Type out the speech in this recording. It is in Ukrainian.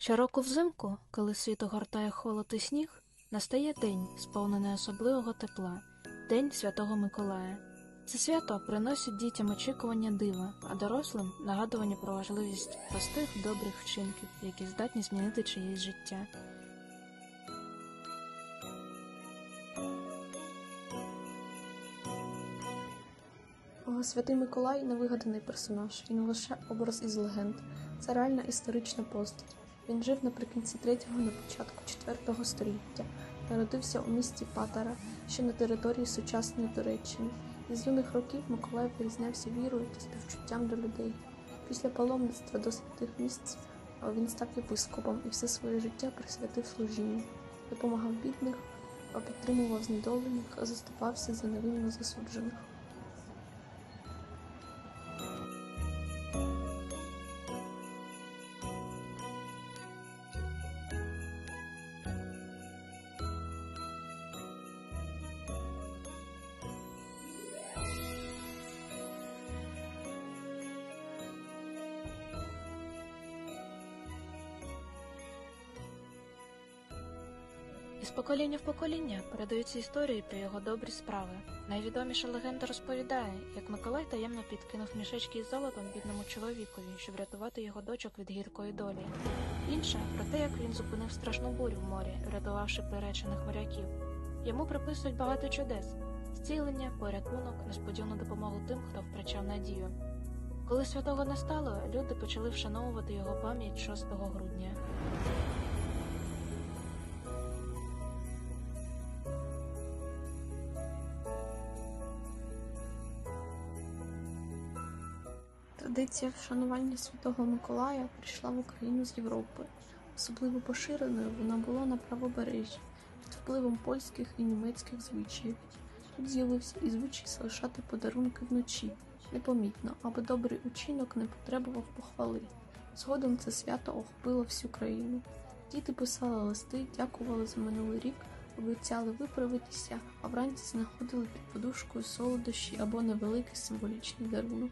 Щороку взимку, коли світ огортає холод і сніг, настає день, сповнений особливого тепла, День Святого Миколая. Це свято приносить дітям очікування дива, а дорослим нагадування про важливість простих добрих вчинків, які здатні змінити чиєсь життя. Святий Миколай не вигаданий персонаж, він лише образ із легенд. Це реальна історична постать. Він жив наприкінці третього на початку четвертого століття. Народився у місті Патара, що на території сучасної Туреччини. Із юних років Миколай вирізнявся вірою та співчуттям до людей. Після паломництва до святих місць він став єпископом і все своє життя присвятив служінню, допомагав бідних, підтримував знедолених, заступався за невинно засуджених. Із покоління в покоління передаються історії про його добрі справи. Найвідоміша легенда розповідає, як Миколай таємно підкинув мішечки із золотом бідному чоловікові, щоб врятувати його дочок від гіркої долі. Інша про те, як він зупинив страшну бурю в морі, врятувавши приречених моряків. Йому приписують багато чудес: зцілення, порятунок, несподівану допомогу тим, хто втрачав надію. Коли святого не стало, люди почали вшановувати його пам'ять 6 грудня. Традиція вшанування Святого Миколая прийшла в Україну з Європи. Особливо поширеною вона була на правобережжі під впливом польських і німецьких звичаїв. Тут з'явився і звичай залишати подарунки вночі, непомітно, аби добрий учинок не потребував похвали. Згодом це свято охопило всю країну. Діти писали листи, дякували за минулий рік, обіцяли виправитися, а вранці знаходили під подушкою солодощі або невеликий символічний дарунок.